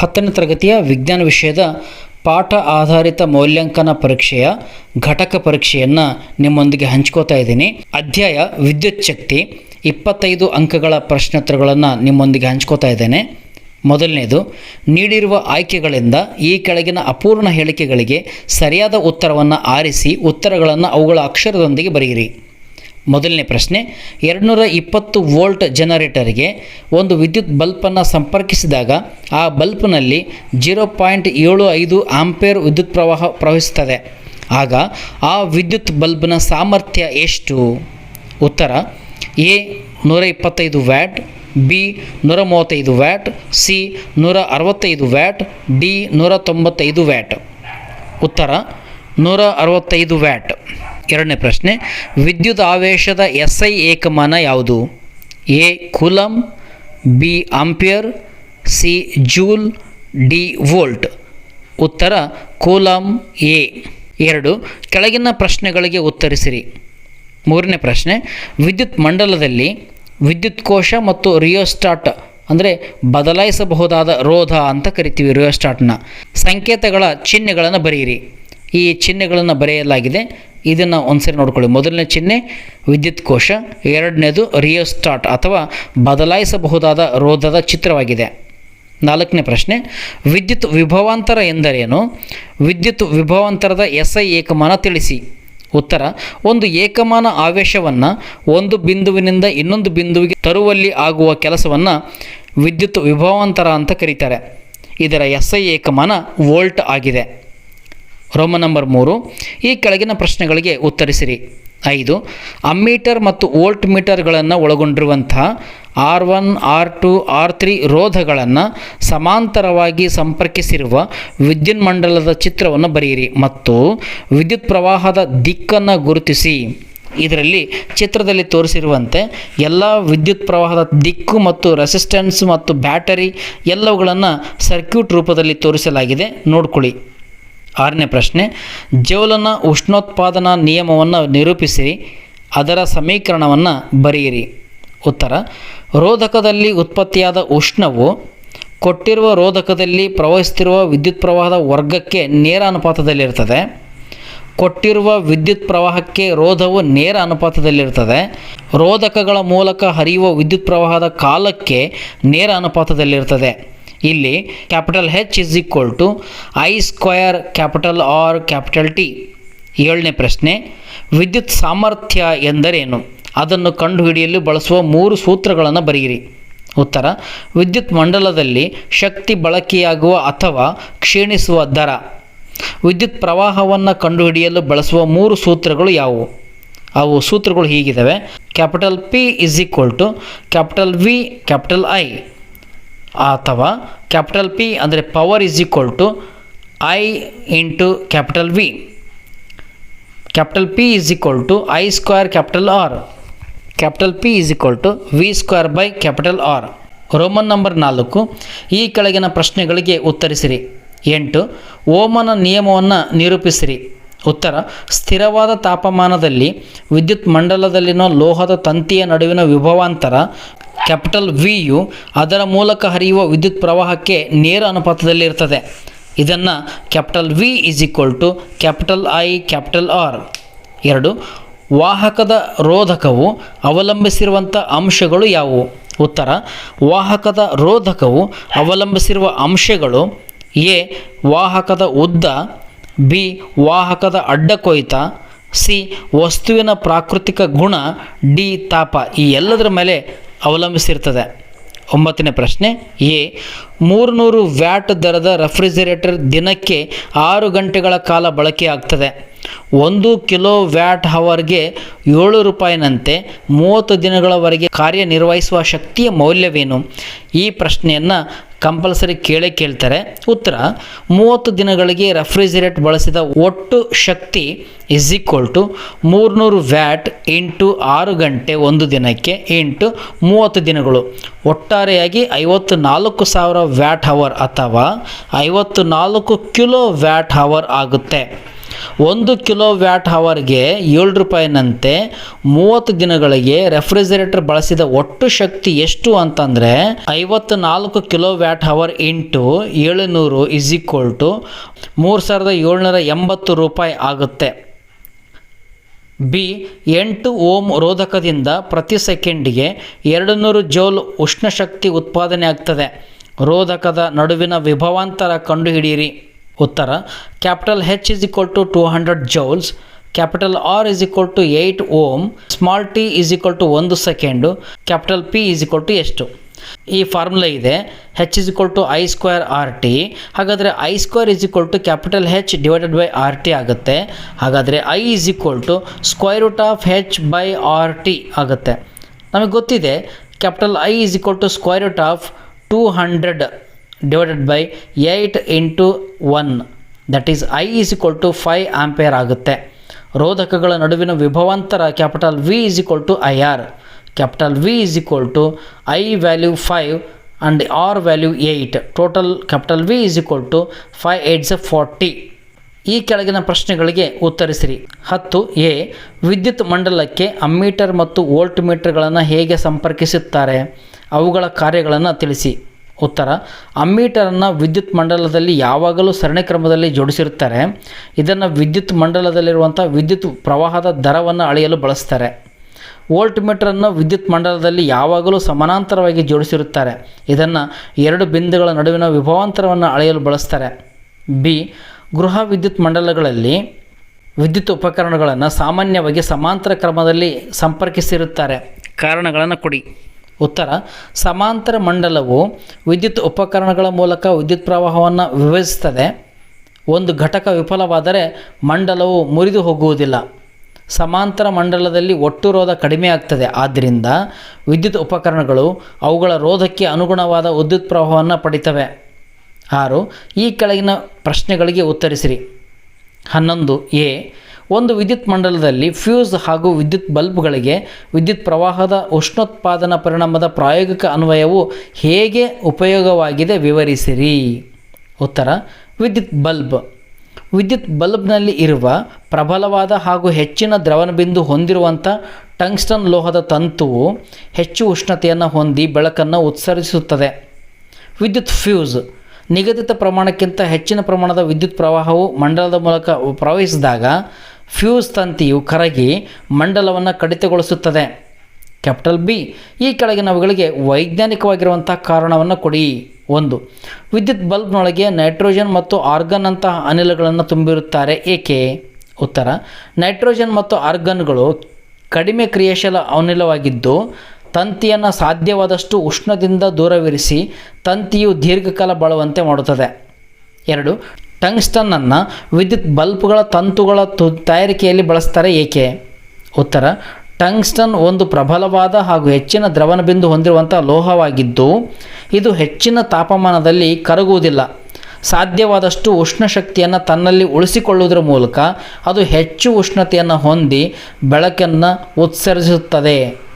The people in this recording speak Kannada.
ಹತ್ತನೇ ತರಗತಿಯ ವಿಜ್ಞಾನ ವಿಷಯದ ಪಾಠ ಆಧಾರಿತ ಮೌಲ್ಯಾಂಕನ ಪರೀಕ್ಷೆಯ ಘಟಕ ಪರೀಕ್ಷೆಯನ್ನು ನಿಮ್ಮೊಂದಿಗೆ ಹಂಚ್ಕೋತಾ ಇದ್ದೀನಿ. ಅಧ್ಯಾಯ ವಿದ್ಯುತ್ ಶಕ್ತಿ ಇಪ್ಪತ್ತೈದು ಅಂಕಗಳ ಪ್ರಶ್ನೋತ್ತರಗಳನ್ನು ನಿಮ್ಮೊಂದಿಗೆ ಹಂಚ್ಕೋತಾ ಇದ್ದೇನೆ. ಮೊದಲನೇದು, ನೀಡಿರುವ ಆಯ್ಕೆಗಳಿಂದ ಈ ಕೆಳಗಿನ ಅಪೂರ್ಣ ಹೇಳಿಕೆಗಳಿಗೆ ಸರಿಯಾದ ಉತ್ತರವನ್ನು ಆರಿಸಿ ಉತ್ತರಗಳನ್ನು ಅವುಗಳ ಅಕ್ಷರದೊಂದಿಗೆ ಬರೆಯಿರಿ. ಮೊದಲನೇ ಪ್ರಶ್ನೆ ಎರಡುನೂರ ಇಪ್ಪತ್ತು ವೋಲ್ಟ್ ಜನರೇಟರ್ಗೆ ಒಂದು ವಿದ್ಯುತ್ ಬಲ್ಬನ್ನು ಸಂಪರ್ಕಿಸಿದಾಗ ಆ ಬಲ್ಬ್ನಲ್ಲಿ ಜೀರೋ ಪಾಯಿಂಟ್ ಏಳು ಐದು ಆಂಪೇರ್ ವಿದ್ಯುತ್ ಪ್ರವಾಹ ಪ್ರವಹಿಸುತ್ತದೆ. ಆಗ ಆ ವಿದ್ಯುತ್ ಬಲ್ಬ್ನ ಸಾಮರ್ಥ್ಯ ಎಷ್ಟು? ಉತ್ತರ, ಎ ನೂರ ಇಪ್ಪತ್ತೈದು ವ್ಯಾಟ್, ಬಿ ನೂರ ಮೂವತ್ತೈದು ವ್ಯಾಟ್, ಸಿ ನೂರ ಅರವತ್ತೈದು ವ್ಯಾಟ್, ಡಿ ನೂರ ತೊಂಬತ್ತೈದು ವ್ಯಾಟ್. ಉತ್ತರ ನೂರ ಅರವತ್ತೈದು ವ್ಯಾಟ್. ಎರಡನೇ ಪ್ರಶ್ನೆ, ವಿದ್ಯುತ್ ಆವೇಶದ ಎಸ್ ಐ ಏಕಮಾನ ಯಾವುದು? A coulomb B, ampere, C, joule, D, volt. ಉತ್ತರ ಕೂಲಂ ಎ. ಎರಡು, ಕೆಳಗಿನ ಪ್ರಶ್ನೆಗಳಿಗೆ ಉತ್ತರಿಸಿರಿ. ಮೂರನೇ ಪ್ರಶ್ನೆ, ವಿದ್ಯುತ್ ಮಂಡಲದಲ್ಲಿ ವಿದ್ಯುತ್ ಕೋಶ ಮತ್ತು ರಿಯೋಸ್ಟಾಟ್, ಅಂದರೆ ಬದಲಾಯಿಸಬಹುದಾದ ರೋಧ ಅಂತ ಕರಿತೀವಿ ರಿಯೋಸ್ಟಾಟ್ನ. ಸಂಕೇತಗಳ ಚಿಹ್ನೆಗಳನ್ನು ಬರೆಯಿರಿ. ಈ ಚಿಹ್ನೆಗಳನ್ನು ಬರೆಯಲಾಗಿದೆ ಇದನ್ನು ಒಂದ್ಸರಿ ನೋಡ್ಕೊಳ್ಳಿ. ಮೊದಲನೇ ಚಿಹ್ನೆ ವಿದ್ಯುತ್ ಕೋಶ, ಎರಡನೇದು ರಿಯೋಸ್ಟಾಟ್ ಅಥವಾ ಬದಲಾಯಿಸಬಹುದಾದ ರೋಧದ ಚಿತ್ರವಾಗಿದೆ. ನಾಲ್ಕನೇ ಪ್ರಶ್ನೆ, ವಿದ್ಯುತ್ ವಿಭವಾಂತರ ಎಂದರೇನು? ವಿದ್ಯುತ್ ವಿಭವಾಂತರದ ಎಸ್ ಐ ಏಕಮಾನ ತಿಳಿಸಿ. ಉತ್ತರ, ಒಂದು ಏಕಮಾನ ಆವೇಶವನ್ನು ಒಂದು ಬಿಂದುವಿನಿಂದ ಇನ್ನೊಂದು ಬಿಂದುವಿಗೆ ತರುವಲ್ಲಿ ಆಗುವ ಕೆಲಸವನ್ನು ವಿದ್ಯುತ್ ವಿಭವಾಂತರ ಅಂತ ಕರೀತಾರೆ. ಇದರ ಎಸ್ ಐ ಏಕಮಾನ ವೋಲ್ಟ್ ಆಗಿದೆ. ರೋಮ ನಂಬರ್ ಮೂರು. ಈ ಕೆಳಗಿನ ಪ್ರಶ್ನೆಗಳಿಗೆ ಉತ್ತರಿಸಿರಿ. ಐದು, ಅಮ್ಮೀಟರ್ ಮತ್ತು ವೋಲ್ಟ್ ಮೀಟರ್ಗಳನ್ನು ಒಳಗೊಂಡಿರುವಂತಹ R one, R two, R three ರೋಧಗಳನ್ನು ಸಮಾಂತರವಾಗಿ ಸಂಪರ್ಕಿಸಿರುವ ವಿದ್ಯುನ್ಮಂಡಲದ ಚಿತ್ರವನ್ನು ಬರೆಯಿರಿ. ಮತ್ತು ವಿದ್ಯುತ್ ಪ್ರವಾಹದ ದಿಕ್ಕನ್ನು ಗುರುತಿಸಿ. ಇದರಲ್ಲಿ ಚಿತ್ರದಲ್ಲಿ ತೋರಿಸಿರುವಂತೆ ಎಲ್ಲ ವಿದ್ಯುತ್ ಪ್ರವಾಹದ ದಿಕ್ಕು ಮತ್ತು ರೆಸಿಸ್ಟೆನ್ಸ್ ಮತ್ತು ಬ್ಯಾಟರಿ ಎಲ್ಲವುಗಳನ್ನು ಸರ್ಕ್ಯೂಟ್ ರೂಪದಲ್ಲಿ ತೋರಿಸಲಾಗಿದೆ. ನೋಡ್ಕೊಳ್ಳಿ. ಆರನೇ ಪ್ರಶ್ನೆ ಜೌಲನ ಉಷ್ಣೋತ್ಪಾದನಾ ನಿಯಮವನ್ನು ನಿರೂಪಿಸಿರಿ, ಅದರ ಸಮೀಕರಣವನ್ನು ಬರೆಯಿರಿ. ಉತ್ತರ, ರೋಧಕದಲ್ಲಿ ಉತ್ಪತ್ತಿಯಾದ ಉಷ್ಣವು ಕೊಟ್ಟಿರುವ ರೋಧಕದಲ್ಲಿ ಪ್ರವಹಿಸುತ್ತಿರುವ ವಿದ್ಯುತ್ ಪ್ರವಾಹದ ವರ್ಗಕ್ಕೆ ನೇರ ಅನುಪಾತದಲ್ಲಿರ್ತದೆ ಕೊಟ್ಟಿರುವ ವಿದ್ಯುತ್ ಪ್ರವಾಹಕ್ಕೆ ರೋಧವು ನೇರ ಅನುಪಾತದಲ್ಲಿರ್ತದೆ ರೋಧಕಗಳ ಮೂಲಕ ಹರಿಯುವ ವಿದ್ಯುತ್ ಪ್ರವಾಹದ ಕಾಲಕ್ಕೆ ನೇರ ಅನುಪಾತದಲ್ಲಿರ್ತದೆ ಇಲ್ಲಿ capital H is equal to I square capital R capital T ಏಳನೇ ಪ್ರಶ್ನೆ, ವಿದ್ಯುತ್ ಸಾಮರ್ಥ್ಯ ಎಂದರೇನು? ಅದನ್ನು ಕಂಡುಹಿಡಿಯಲು ಬಳಸುವ ಮೂರು ಸೂತ್ರಗಳನ್ನು ಬರೆಯಿರಿ. ಉತ್ತರ, ವಿದ್ಯುತ್ ಮಂಡಲದಲ್ಲಿ ಶಕ್ತಿ ಬಳಕೆಯಾಗುವ ಅಥವಾ ಕ್ಷೀಣಿಸುವ ದರ. ವಿದ್ಯುತ್ ಪ್ರವಾಹವನ್ನು ಕಂಡುಹಿಡಿಯಲು ಬಳಸುವ ಮೂರು ಸೂತ್ರಗಳು ಯಾವುವು? ಅವು ಸೂತ್ರಗಳು ಹೀಗಿದ್ದಾವೆ capital P is equal to capital V capital I ಅಥವಾ ಕ್ಯಾಪಿಟಲ್ ಪಿ ಅಂದರೆ power is equal to I into capital V capital P is equal to I square capital R capital P is equal to V square by capital R roman number ನಾಲ್ಕು. ಈ ಕೆಳಗಿನ ಪ್ರಶ್ನೆಗಳಿಗೆ ಉತ್ತರಿಸಿರಿ. ಎಂಟು. ಓಮನ ನಿಯಮವನ್ನು ನಿರೂಪಿಸಿರಿ. ಉತ್ತರ. ಸ್ಥಿರವಾದ ತಾಪಮಾನದಲ್ಲಿ ವಿದ್ಯುತ್ ಮಂಡಲದಲ್ಲಿನ ಲೋಹದ ತಂತಿಯ ನಡುವಿನ ವಿಭವಾಂತರ ಕ್ಯಾಪಿಟಲ್ ವಿಯು ಅದರ ಮೂಲಕ ಹರಿಯುವ ವಿದ್ಯುತ್ ಪ್ರವಾಹಕ್ಕೆ ನೇರ ಅನುಪಾತದಲ್ಲಿರ್ತದೆ. ಇದನ್ನು capital V is equal to capital I capital R ಎರಡು, ವಾಹಕದ ರೋಧಕವು ಅವಲಂಬಿಸಿರುವಂಥ ಅಂಶಗಳು ಯಾವುವು? ಉತ್ತರ, ವಾಹಕದ ರೋಧಕವು ಅವಲಂಬಿಸಿರುವ ಅಂಶಗಳು ಎ, ವಾಹಕದ ಉದ್ದ, ಬಿ, ವಾಹಕದ ಅಡ್ಡ ಕೊಯ್ತ, ಸಿ, ವಸ್ತುವಿನ ಪ್ರಾಕೃತಿಕ ಗುಣ, ಡಿ, ತಾಪ. ಈ ಎಲ್ಲದರ ಮೇಲೆ ಅವಲಂಬಿಸಿರ್ತದೆ. ಒಂಬತ್ತನೇ ಪ್ರಶ್ನೆ ಎ ಮೂರುನೂರು ವ್ಯಾಟ್ ದರದ ರೆಫ್ರಿಜರೇಟರ್ ದಿನಕ್ಕೆ ಆರು ಗಂಟೆಗಳ ಕಾಲ ಬಳಕೆ ಆಗ್ತದೆ ಒಂದು ಕಿಲೋ ವ್ಯಾಟ್ ಹವರ್ಗೆ ಏಳು ರೂಪಾಯಿನಂತೆ ಮೂವತ್ತು ದಿನಗಳವರೆಗೆ ಕಾರ್ಯನಿರ್ವಹಿಸುವ ಶಕ್ತಿಯ ಮೌಲ್ಯವೇನು? ಈ ಪ್ರಶ್ನೆಯನ್ನು ಕಂಪಲ್ಸರಿ ಕೇಳೇ ಕೇಳ್ತಾರೆ. ಉತ್ತರ, ಮೂವತ್ತು ದಿನಗಳಿಗೆ ರೆಫ್ರಿಜಿರೇಟ್ ಬಳಸಿದ ಒಟ್ಟು ಶಕ್ತಿ ಇಸ್ ಈಕ್ವಲ್ ಟು ಮೂರುನೂರು ವ್ಯಾಟ್ ಇಂಟು ಆರು ಗಂಟೆ ಒಂದು ದಿನಕ್ಕೆ ಇಂಟು ಮೂವತ್ತು ದಿನಗಳು. ಒಟ್ಟಾರೆಯಾಗಿ ಐವತ್ತು ನಾಲ್ಕು ಸಾವಿರ ವ್ಯಾಟ್ ಹವರ್ ಅಥವಾ ಐವತ್ತು ನಾಲ್ಕು ಕಿಲೋ ವ್ಯಾಟ್ ಹವರ್ ಆಗುತ್ತೆ. ಒಂದು ಕಿಲೋ ವ್ಯಾಟ್ ಹವರ್ಗೆ ಏಳು ರೂಪಾಯಿನಂತೆ ಮೂವತ್ತು ದಿನಗಳಿಗೆ ರೆಫ್ರಿಜರೇಟರ್ ಬಳಸಿದ ಒಟ್ಟು ಶಕ್ತಿ ಎಷ್ಟು ಅಂತಂದರೆ ಐವತ್ತು ನಾಲ್ಕು ಕಿಲೋ ವ್ಯಾಟ್ ಹವರ್ ಇಂಟು ಏಳುನೂರು ಇಸ್ ಈಕ್ವಲ್ ಟು ಮೂರು ಸಾವಿರದ ಏಳ್ನೂರ ಎಂಬತ್ತು ರೂಪಾಯಿ ಆಗುತ್ತೆ. ಬಿ, ಎಂಟು ಓಮ್ ರೋಧಕದಿಂದ ಪ್ರತಿ ಸೆಕೆಂಡಿಗೆ ಎರಡು ನೂರು ಉಷ್ಣ ಉಷ್ಣಶಕ್ತಿ ಉತ್ಪಾದನೆ ಆಗ್ತದೆ. ರೋಧಕದ ನಡುವಿನ ವಿಭವಾಂತರ ಕಂಡುಹಿಡಿಯಿರಿ. ಉತ್ತರ capital H is equal to two hundred joules capital R is equal to eight ohm small T is equal to ಒಂದು second capital P is equal to ಎಷ್ಟು? ಈ ಫಾರ್ಮುಲಾ ಇದೆ H is equal to I square R T ಹಾಗಾದರೆ I square is equal to capital H divided by R T ಆಗುತ್ತೆ, ಹಾಗಾದರೆ I is equal to square root of H by R T ಆಗುತ್ತೆ. ನಮಗೆ ಗೊತ್ತಿದೆ capital I is equal to square root of two hundred divided by eight into one that is I is equal to five ampere ಆಗುತ್ತೆ. ರೋಧಕಗಳ ನಡುವಿನ ವಿಭವಾಂತರ capital V is equal to I R capital V is equal to I value five and R value eight total capital V is equal to five eights forty ಈ ಕೆಳಗಿನ ಪ್ರಶ್ನೆಗಳಿಗೆ ಉತ್ತರಿಸಿರಿ. ಹತ್ತು, ಎ, ವಿದ್ಯುತ್ ಮಂಡಲಕ್ಕೆ ಅಮ್ಮೀಟರ್ ಮತ್ತು ವೋಲ್ಟ್ ಮೀಟರ್ಗಳನ್ನು ಹೇಗೆ ಸಂಪರ್ಕಿಸುತ್ತಾರೆ? ಅವುಗಳ ಕಾರ್ಯಗಳನ್ನು ತಿಳಿಸಿ. ಉತ್ತರ, ಅಮ್ಮೀಟರನ್ನು ವಿದ್ಯುತ್ ಮಂಡಲದಲ್ಲಿ ಯಾವಾಗಲೂ ಸರಣಿ ಕ್ರಮದಲ್ಲಿ ಜೋಡಿಸಿರುತ್ತಾರೆ. ಇದನ್ನು ವಿದ್ಯುತ್ ಮಂಡಲದಲ್ಲಿರುವಂಥ ವಿದ್ಯುತ್ ಪ್ರವಾಹದ ದರವನ್ನು ಅಳೆಯಲು ಬಳಸ್ತಾರೆ. ವೋಲ್ಟ್ ಮೀಟರನ್ನು ವಿದ್ಯುತ್ ಮಂಡಲದಲ್ಲಿ ಯಾವಾಗಲೂ ಸಮಾನಾಂತರವಾಗಿ ಜೋಡಿಸಿರುತ್ತಾರೆ. ಇದನ್ನು ಎರಡು ಬಿಂದುಗಳ ನಡುವಿನ ವಿಭವಾಂತರವನ್ನು ಅಳೆಯಲು ಬಳಸ್ತಾರೆ. ಬಿ, ಗೃಹ ವಿದ್ಯುತ್ ಮಂಡಲಗಳಲ್ಲಿ ವಿದ್ಯುತ್ ಉಪಕರಣಗಳನ್ನು ಸಾಮಾನ್ಯವಾಗಿ ಸಮಾಂತರ ಕ್ರಮದಲ್ಲಿ ಸಂಪರ್ಕಿಸಿರುತ್ತಾರೆ. ಕಾರಣಗಳನ್ನು ಕೊಡಿ. ಉತ್ತರ, ಸಮಾಂತರ ಮಂಡಲವು ವಿದ್ಯುತ್ ಉಪಕರಣಗಳ ಮೂಲಕ ವಿದ್ಯುತ್ ಪ್ರವಾಹವನ್ನು ವಿಭಜಿಸುತ್ತದೆ ಒಂದು ಘಟಕ ವಿಫಲವಾದರೆ ಮಂಡಲವು ಮುರಿದು ಹೋಗುವುದಿಲ್ಲ. ಸಮಾಂತರ ಮಂಡಲದಲ್ಲಿ ಒಟ್ಟು ರೋಧ ಕಡಿಮೆ ಆಗ್ತದೆ. ಆದ್ದರಿಂದ ವಿದ್ಯುತ್ ಉಪಕರಣಗಳು ಅವುಗಳ ರೋಧಕ್ಕೆ ಅನುಗುಣವಾದ ವಿದ್ಯುತ್ ಪ್ರವಾಹವನ್ನು ಪಡಿತವೆ. ಆರು, ಈ ಕೆಳಗಿನ ಪ್ರಶ್ನೆಗಳಿಗೆ ಉತ್ತರಿಸಿರಿ. ಹನ್ನೊಂದು, ಎ ಒಂದು ವಿದ್ಯುತ್ ಮಂಡಲದಲ್ಲಿ ಫ್ಯೂಸ್ ಹಾಗೂ ವಿದ್ಯುತ್ ಬಲ್ಬ್ಗಳಿಗೆ ವಿದ್ಯುತ್ ಪ್ರವಾಹದ ಉಷ್ಣೋತ್ಪಾದನಾ ಪರಿಣಾಮದ ಪ್ರಾಯೋಗಿಕ ಅನ್ವಯವು ಹೇಗೆ ಉಪಯೋಗವಾಗಿದೆ ವಿವರಿಸಿರಿ. ಉತ್ತರ, ವಿದ್ಯುತ್ ಬಲ್ಬ್. ವಿದ್ಯುತ್ ಬಲ್ಬ್ನಲ್ಲಿ ಇರುವ ಪ್ರಬಲವಾದ ಹಾಗೂ ಹೆಚ್ಚಿನ ದ್ರವಣಬಿಂದು ಹೊಂದಿರುವಂಥ ಟಂಗ್ಸ್ಟನ್ ಲೋಹದ ತಂತುವು ಹೆಚ್ಚು ಉಷ್ಣತೆಯನ್ನು ಹೊಂದಿ ಬೆಳಕನ್ನು ಉತ್ಸರಿಸುತ್ತದೆ ವಿದ್ಯುತ್ ಫ್ಯೂಸ್. ನಿಗದಿತ ಪ್ರಮಾಣಕ್ಕಿಂತ ಹೆಚ್ಚಿನ ಪ್ರಮಾಣದ ವಿದ್ಯುತ್ ಪ್ರವಾಹವು ಮಂಡಲದ ಮೂಲಕ ಪ್ರವಹಿಸಿದಾಗ ಫ್ಯೂಸ್ ತಂತಿಯು ಕರಗಿ ಮಂಡಲವನ್ನು ಕಡಿತಗೊಳಿಸುತ್ತದೆ. ಕ್ಯಾಪಿಟಲ್ ಬಿ, ಈ ಕೆಳಗಿನವುಗಳಿಗೆ ವೈಜ್ಞಾನಿಕವಾಗಿರುವಂಥ ಕಾರಣವನ್ನು ಕೊಡಿ. ಒಂದು, ವಿದ್ಯುತ್ ಬಲ್ಬ್ನೊಳಗೆ ನೈಟ್ರೋಜನ್ ಮತ್ತು ಆರ್ಗನ್ ಅಂತಹ ಅನಿಲಗಳನ್ನು ತುಂಬಿರುತ್ತಾರೆ. ಏಕೆ? ಉತ್ತರ, ನೈಟ್ರೋಜನ್ ಮತ್ತು ಆರ್ಗನ್ಗಳು ಕಡಿಮೆ ಕ್ರಿಯಾಶೀಲ ಅನಿಲವಾಗಿದ್ದು, ತಂತಿಯನ್ನು ಸಾಧ್ಯವಾದಷ್ಟು ಉಷ್ಣದಿಂದ ದೂರವಿರಿಸಿ ತಂತಿಯು ದೀರ್ಘಕಾಲ ಬಾಳುವಂತೆ ಮಾಡುತ್ತದೆ. ಎರಡು ಟಂಗ್ಸ್ಟನ್ನನ್ನು ವಿದ್ಯುತ್ ಬಲ್ಬ್ಗಳ ತಂತುಗಳ ತು, ತಯಾರಿಕೆಯಲ್ಲಿ ಬಳಸ್ತಾರೆ ಏಕೆ? ಉತ್ತರ, ಟಂಗ್ಸ್ಟನ್ ಒಂದು ಪ್ರಬಲವಾದ ಹಾಗೂ ಹೆಚ್ಚಿನ ದ್ರವಣ ಬಿಂದು ಹೊಂದಿರುವಂಥ ಲೋಹವಾಗಿದ್ದು, ಇದು ಹೆಚ್ಚಿನ ತಾಪಮಾನದಲ್ಲಿ ಕರಗುವುದಿಲ್ಲ. ಸಾಧ್ಯವಾದಷ್ಟು ಉಷ್ಣ ಶಕ್ತಿಯನ್ನು ತನ್ನಲ್ಲಿ ಉಳಿಸಿಕೊಳ್ಳುವುದರ ಮೂಲಕ ಅದು ಹೆಚ್ಚು ಉಷ್ಣತೆಯನ್ನು ಹೊಂದಿ ಬೆಳಕನ್ನು ಉತ್ಸರ್ಜಿಸುತ್ತದೆ.